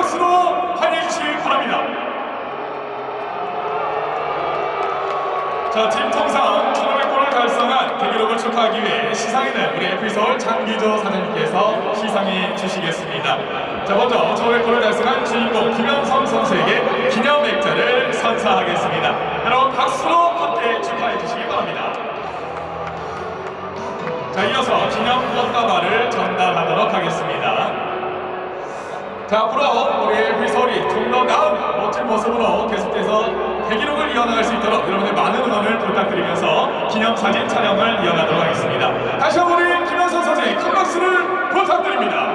박수로 환영해 주시기 바랍니다. 자, 팀 통상 1500골을 달성한 대기록을 축하하기 위해 시상에는 우리 FE서울 장기조 사장님께서 시상해 주시겠습니다. 자, 먼저 1500골을 달성한 주인공 김현성 선수에게 기념 액자를 선사하겠습니다. 여러분 박수로 함께 축하해 주시기 바랍니다. 자, 이어서 기념 꽃다발 자 앞으로 우리 휘설이 좀 더 나은 멋진 모습으로 계속해서 대기록을 이어나갈 수 있도록 여러분의 많은 응원을 부탁드리면서 기념사진 촬영을 이어가도록 하겠습니다. 다시 한번 우리 김현선 선생님 큰 박수를 부탁드립니다.